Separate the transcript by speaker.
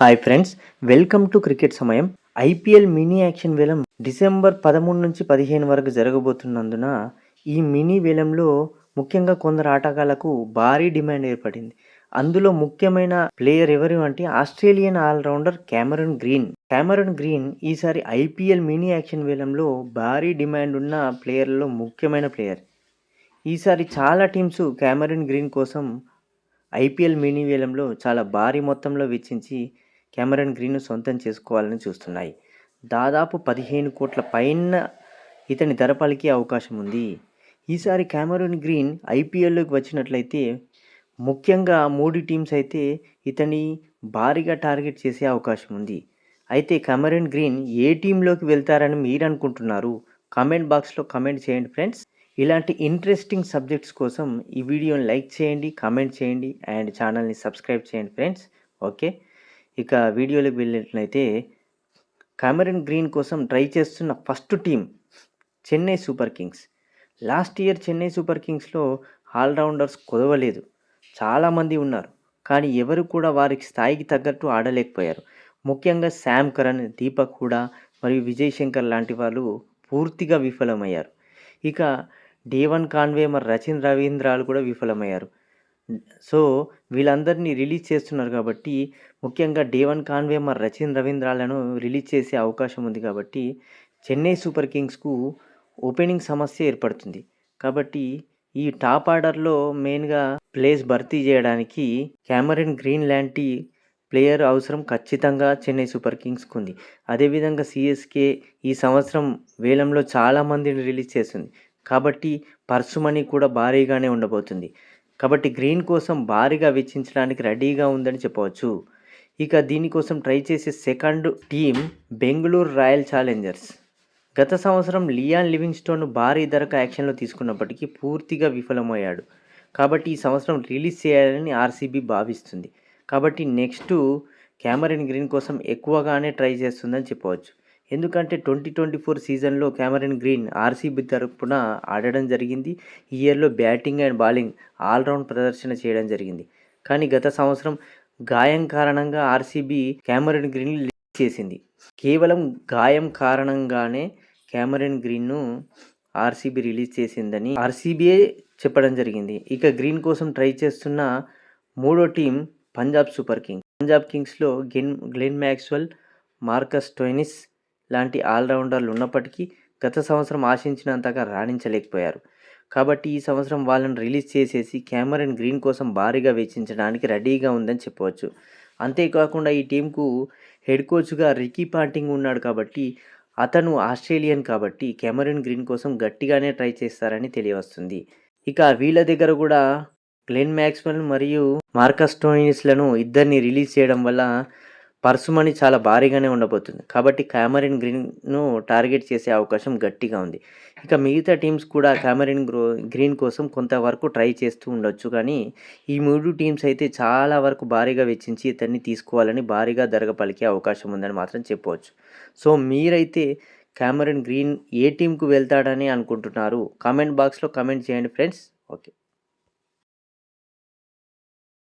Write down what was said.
Speaker 1: Hi friends welcome to cricket సమయం IPL mini auction వేలం December పదమూడు నుంచి పదిహేను వరకు జరగబోతున్నందున ఈ మినీ వేలంలో ముఖ్యంగా కొందరు ఆటగాళ్ళకు భారీ డిమాండ్ ఏర్పడింది. అందులో ముఖ్యమైన ప్లేయర్ ఎవరు అంటే Australian all-rounder Cameron Green. Cameron Green ఈసారి ఐపీఎల్ మినీ యాక్షన్ వేలంలో భారీ డిమాండ్ ఉన్న ప్లేయర్లలో ముఖ్యమైన ప్లేయర్ ఈసారి చాలా టీమ్స్ క్యామరన్ గ్రీన్ కోసం ఐపీఎల్ మినీ వేలంలో చాలా భారీ మొత్తంలో వెచ్చించి కెమెరన్ గ్రీన్ను సొంతం చేసుకోవాలని చూస్తున్నాయి. దాదాపు పదిహేను కోట్ల పైన ఇతని ధర పలికే అవకాశం ఉంది. ఈసారి కెమెరన్ గ్రీన్ ఐపీఎల్లోకి వచ్చినట్లయితే ముఖ్యంగా మూడు టీమ్స్ అయితే ఇతని భారీగా టార్గెట్ చేసే అవకాశం ఉంది. అయితే కెమెరన్ గ్రీన్ ఏ టీంలోకి వెళ్తారని మీరు అనుకుంటున్నారు? కామెంట్ బాక్స్లో కమెంట్ చేయండి ఫ్రెండ్స్. ఇలాంటి ఇంట్రెస్టింగ్ సబ్జెక్ట్స్ కోసం ఈ వీడియోని లైక్ చేయండి కామెంట్ చేయండి అండ్ ఛానల్ని సబ్స్క్రైబ్ చేయండి ఫ్రెండ్స్. ఓకే? ఇక వీడియోలోకి వెళ్ళినట్లయితే కామెరన్ గ్రీన్ కోసం ట్రై చేస్తున్న first team Chennai Super Kings last year Chennai Super కింగ్స్లో all-rounders కుదవలేదు. చాలామంది ఉన్నారు. కానీ ఎవరు కూడా వారికి స్థాయికి తగ్గట్టు ఆడలేకపోయారు. ముఖ్యంగా శామ్ కరణ్ దీపక్ హూడా మరియు విజయ్ శంకర్ లాంటి వాళ్ళు పూర్తిగా విఫలమయ్యారు. ఇక డేవన్ కాన్వే మరి రచిన్ రవీంద్రాలు కూడా విఫలమయ్యారు. సో వీళ్ళందరినీ రిలీజ్ చేస్తున్నారు కాబట్టి ముఖ్యంగా డేవన్ కాన్వే మరి రచిన్ రవీంద్రాలను రిలీజ్ చేసే అవకాశం ఉంది కాబట్టి చెన్నై సూపర్ కింగ్స్కు ఓపెనింగ్ సమస్య ఏర్పడుతుంది. కాబట్టి ఈ టాప్ ఆర్డర్లో మెయిన్గా ప్లేస్ భర్తీ చేయడానికి క్యామరన్ గ్రీన్ లాంటి ప్లేయర్ అవసరం ఖచ్చితంగా చెన్నై సూపర్ కింగ్స్కు ఉంది. అదేవిధంగా సిఎస్కే ఈ సంవత్సరం వేలంలో చాలామందిని రిలీజ్ చేస్తుంది. కాబట్టి పర్సు మనీ కూడా భారీగానే ఉండబోతుంది. కాబట్టి గ్రీన్ కోసం భారీగా వెచ్చించడానికి రెడీగా ఉందని చెప్పవచ్చు. ఇక దీనికోసం ట్రై చేసే second team Bengaluru Royal Challengers. గత సంవత్సరం లియాన్ లివింగ్స్టోన్ భారీ ధరకు యాక్షన్లో తీసుకున్నప్పటికీ పూర్తిగా విఫలమయ్యాడు. కాబట్టి ఈ సంవత్సరం రిలీజ్ చేయాలని ఆర్సీబీ భావిస్తుంది. కాబట్టి నెక్స్ట్ క్యామరిన్ గ్రీన్ కోసం ఎక్కువగానే ట్రై చేస్తుందని చెప్పవచ్చు. ఎందుకంటే ట్వంటీ ట్వంటీ ఫోర్ సీజన్లో క్యామరన్ గ్రీన్ ఆర్సీబీ తరపున ఆడడం జరిగింది. ఈ ఇయర్లో బ్యాటింగ్ అండ్ బౌలింగ్ ఆల్రౌండ్ ప్రదర్శన చేయడం జరిగింది. కానీ గత సంవత్సరం గాయం కారణంగా ఆర్సీబీ క్యామరన్ గ్రీన్ లీడ్ చేసింది. కేవలం గాయం కారణంగానే క్యామరన్ గ్రీన్ను ఆర్సీబీ రిలీజ్ చేసిందని ఆర్సీబీఏ చెప్పడం జరిగింది. ఇక గ్రీన్ కోసం ట్రై చేస్తున్న మూడో team Punjab Super Kings. Punjab కింగ్స్లో గెన్ గ్లెన్ మ్యాక్స్వెల్ మార్కస్ టోయినిస్ లాంటి ఆల్రౌండర్లు ఉన్నప్పటికీ గత సంవత్సరం ఆశించినంతగా రాణించలేకపోయారు. కాబట్టి ఈ సంవత్సరం వాళ్ళని రిలీజ్ చేసేసి కెమెరన్ గ్రీన్ కోసం భారీగా వెచ్చించడానికి రెడీగా ఉందని చెప్పవచ్చు. అంతేకాకుండా ఈ టీంకు హెడ్ కోచ్గా రికీ పాంటింగ్ ఉన్నాడు కాబట్టి అతను ఆస్ట్రేలియన్ కాబట్టి కెమెరన్ గ్రీన్ కోసం గట్టిగానే ట్రై చేస్తారని తెలియవస్తుంది. ఇక వీళ్ళ దగ్గర కూడా గ్లెన్ మ్యాక్స్వెల్ మరియు మార్కస్ టోయినిస్లను ఇద్దరిని రిలీజ్ చేయడం వల్ల పర్సు మనీ చాలా భారీగానే ఉండబోతుంది. కాబట్టి క్యామరిన్ గ్రీన్ను టార్గెట్ చేసే అవకాశం గట్టిగా ఉంది. ఇక మిగతా టీమ్స్ కూడా క్యామరిన్ గ్రో గ్రీన్ కోసం కొంతవరకు ట్రై చేస్తూ ఉండొచ్చు. కానీ ఈ మూడు టీమ్స్ అయితే చాలా వరకు భారీగా వెచ్చించి ఇతన్ని తీసుకోవాలని భారీగా ధరగ పలికే అవకాశం ఉందని మాత్రం చెప్పవచ్చు. సో మీరైతే క్యామరిన్ గ్రీన్ ఏ టీంకు వెళ్తాడని అనుకుంటున్నారు? కామెంట్ బాక్స్లో కమెంట్ చేయండి ఫ్రెండ్స్. ఓకే.